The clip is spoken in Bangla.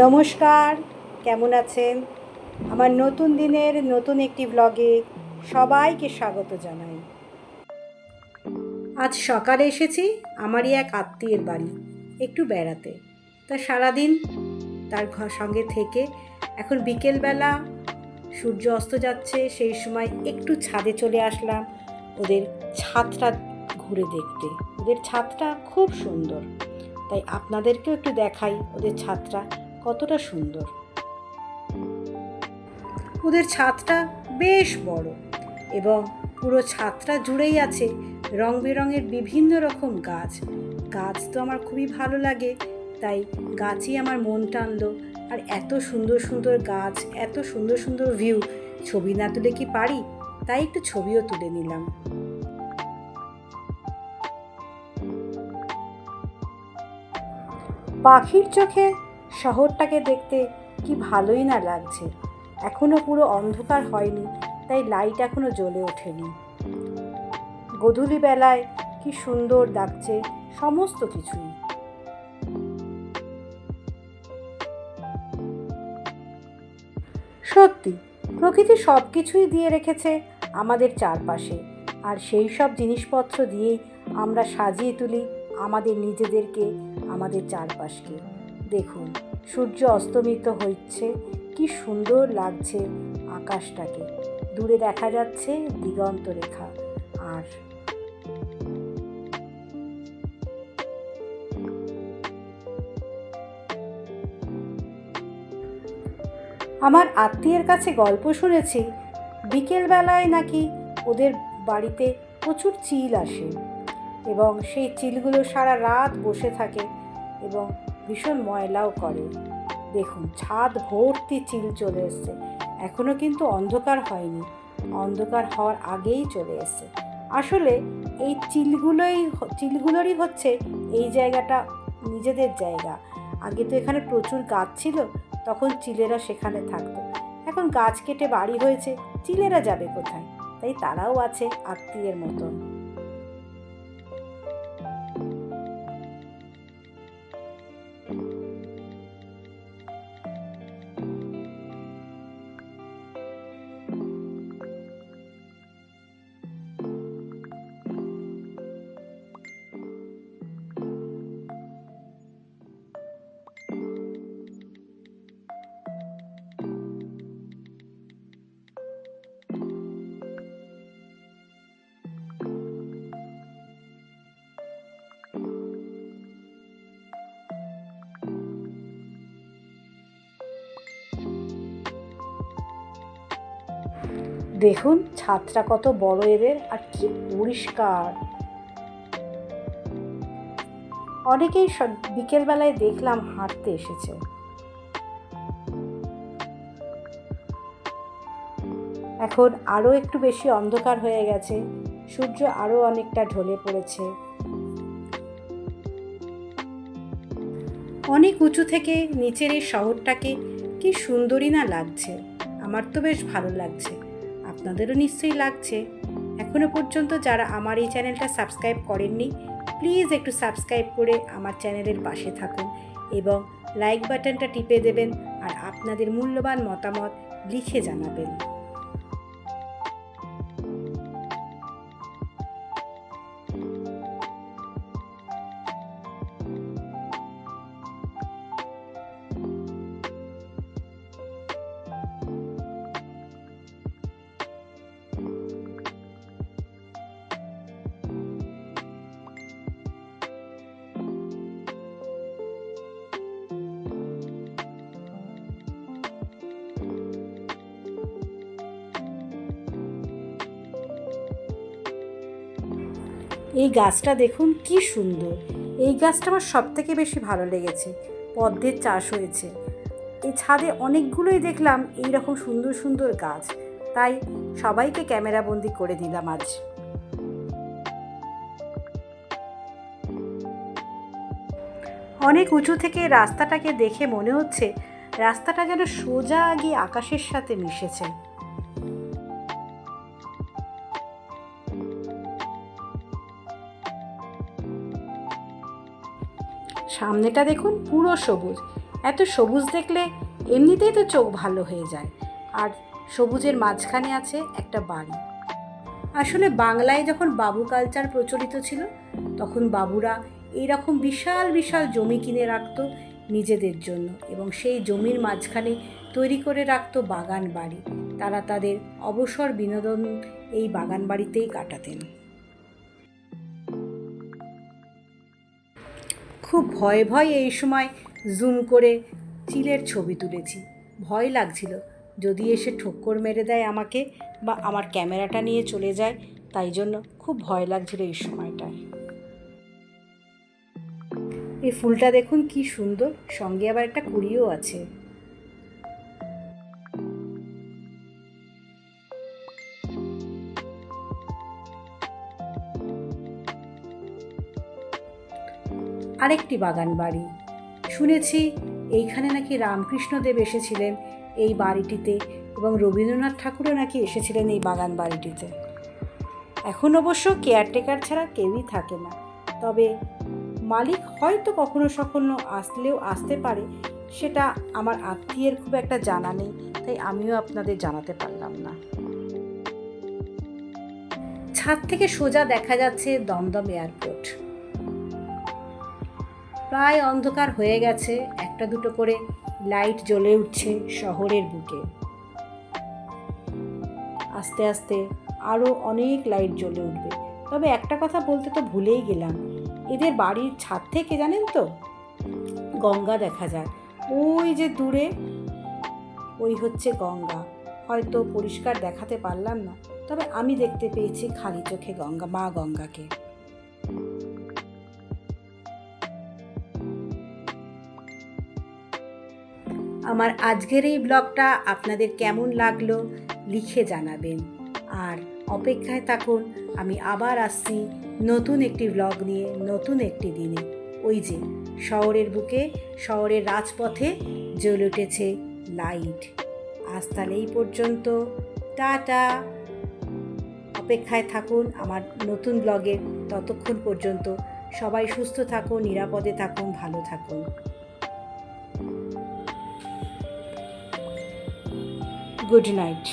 নমস্কার, কেমন আছেন? আমার নতুন দিনের নতুন একটি ব্লগে সবাইকে স্বাগত জানাই। আজ সকালে এসেছি আমারই এক আত্মীয়ের বাড়ি, একটু বেড়াতে। তা সারাদিন তার ঘর সঙ্গে থেকে এখন বিকেলবেলা সূর্য অস্ত যাচ্ছে, সেই সময় একটু ছাদে চলে আসলাম ওদের ছাদটা ঘুরে দেখতে। ওদের ছাদটা খুব সুন্দর, তাই আপনাদেরকেও একটু দেখাই ওদের ছাদটা কতটা সুন্দর। ওদের ছাদটা বেশ বড় এবং পুরো ছাদটা জুড়েই আছে রং বেরঙের বিভিন্ন রকম গাছ। গাছ তো আমার খুবই ভালো লাগে, তাই গাছই আমার মন টানলো। আর এত সুন্দর সুন্দর গাছ, এত সুন্দর সুন্দর ভিউ ছবি না তুলে কি পারি? তাই একটু ছবিও তুলে নিলাম। পাখির চোখে শহরটাকে দেখতে কি ভালোই না লাগছে। এখনও পুরো অন্ধকার হয়নি, তাই লাইট এখনও জ্বলে ওঠেনি। গধূলি বেলায় কি সুন্দর লাগছে সমস্ত কিছুই। সত্যি, প্রকৃতি সব কিছুই দিয়ে রেখেছে আমাদের চারপাশে, আর সেই সব জিনিসপত্র দিয়েই আমরা সাজিয়ে তুলি আমাদের নিজেদেরকে, আমাদের চারপাশকে। দেখুন, সূর্য অস্তমিত হচ্ছে কি সুন্দর লাগছে আকাশটাকে। দূরে দেখা যাচ্ছে দিগন্ত রেখা, আর আমার আত্মীয়ের কাছে গল্প শুনেছি, বিকেলবেলায় নাকি ওদের বাড়িতে প্রচুর চিল আসে, এবং সেই চিলগুলো সারা রাত বসে থাকে, এবং ভীষণ ময়লাও করে। দেখুন, ছাদ ভর্তি চিল চলে এসছে। এখনও কিন্তু অন্ধকার হয়নি। অন্ধকার হওয়ার আগেই চলে এসছে। আসলে এই চিলগুলোই চিলগুলোরই হচ্ছে এই জায়গাটা নিজেদের জায়গা। আগে তো এখানে প্রচুর গাছ ছিল, তখন চিলেরা সেখানে থাকতো। এখন গাছ কেটে বাড়ি হয়েছে, চিলেরা যাবে কোথায়? তাই তারাও আছে আত্মীয়ের মতন। দেখুন ছাদটা কত বড় এদের, আর কি পরিষ্কার। অনেকেই বিকেলবেলায় দেখলাম হাঁটতে এসেছে। এখন আরও একটু বেশি অন্ধকার হয়ে গেছে, সূর্য আরও অনেকটা ঢলে পড়েছে। অনেক উঁচু থেকে নিচের এই শহরটাকে কি সুন্দরই না লাগছে? আমার তো বেশ ভালো লাগছে। আপনাদেরও নিশ্চয়ই লাগছে। এখনও পর্যন্ত যারা আমার এই চ্যানেলটা সাবস্ক্রাইব করেননি, প্লিজ একটু সাবস্ক্রাইব করে আমার চ্যানেলের পাশে থাকুন এবং লাইক বাটনটা টিপে দেবেন আর আপনাদের মূল্যবান মতামত লিখে জানাবেন। এই গাছটা দেখুন, কি সুন্দর। এই গাছটা আমার সব থেকে বেশি ভালো লেগেছে। পদ্মের চাষ হয়েছে। এই ছাদে অনেকগুলোই দেখলাম এই রকম সুন্দর সুন্দর গাছ। তাই সবাইকে ক্যামেরাবন্দি করে দিলাম আজ। অনেক উঁচু থেকে রাস্তাটাকে দেখে মনে হচ্ছে রাস্তাটা যেন সোজা গিয়ে আকাশের সাথে মিশেছে। সামনেটা দেখুন পুরো সবুজ। এত সবুজ দেখলে এমনিতেই তো চোখ ভালো হয়ে যায়। আর সবুজের মাঝখানে আছে একটা বাড়ি। আসলে বাংলায় যখন বাবু কালচার প্রচলিত ছিল, তখন বাবুরা এইরকম বিশাল বিশাল জমি কিনে রাখত নিজেদের জন্য এবং সেই জমির মাঝখানে তৈরি করে রাখত বাগান বাড়ি। তারা তাদের অবসর বিনোদন এই বাগান বাড়িতেই কাটাতেন। খুব ভয়ে ভয়ে এই সময় জুম করে চিলের ছবি তুলেছি। ভয় লাগছিল, যদি এসে ঠক্কর মেরে দেয় আমাকে বা আমার ক্যামেরাটা নিয়ে চলে যায়, তাই জন্য খুব ভয় লাগছিল এই সময়টায়। এই ফুলটা দেখুন কি সুন্দর, সঙ্গে আবার একটা কুড়িও আছে। আরেকটি বাগান বাড়ি। শুনেছি এইখানে নাকি রামকৃষ্ণদেব এসেছিলেন এই বাড়িটিতে এবং রবীন্দ্রনাথ ঠাকুরও নাকি এসেছিলেন এই বাগান বাড়িটিতে। এখন অবশ্য কেয়ারটেকার ছাড়া কেউই থাকে না। তবে মালিক হয়তো কখনো সখনো আসলেও আসতে পারে, সেটা আমার আত্মীয়ের খুব একটা জানা নেই, তাই আমিও আপনাদের জানাতে পারলাম না। ছাদ থেকে সোজা দেখা যাচ্ছে দমদম এয়ারপোর্ট। প্রায় অন্ধকার হয়ে গেছে, একটা দুটো করে লাইট জ্বলে উঠছে শহরের বুকে। আস্তে আস্তে আরও অনেক লাইট জ্বলে উঠবে। তবে একটা কথা বলতে তো ভুলেই গেলাম, এদের বাড়ির ছাদ থেকে জানেন তো? গঙ্গা দেখা যায়। ওই যে দূরে, ওই হচ্ছে গঙ্গা। হয়তো পরিষ্কার দেখাতে পারলাম না, তবে আমি দেখতে পেয়েছি খালি চোখে গঙ্গা, মা গঙ্গাকে। আমার আজকের এই ব্লগটা আপনাদের কেমন লাগল লিখে জানাবেন। আর অপেক্ষায় থাকুন, আমি আবার আসছি নতুন একটি ব্লগ নিয়ে, নতুন একটি দিনে। ওই যে, শহরের বুকে, শহরের রাজপথে জ্বলে উঠেছে লাইট। আজ তাহলে এই পর্যন্ত, টাটা। অপেক্ষায় থাকুন, আমার নতুন ব্লগের ততক্ষণ পর্যন্ত সবাই সুস্থ থাকুন, নিরাপদে থাকুন, ভালো থাকুন। Good night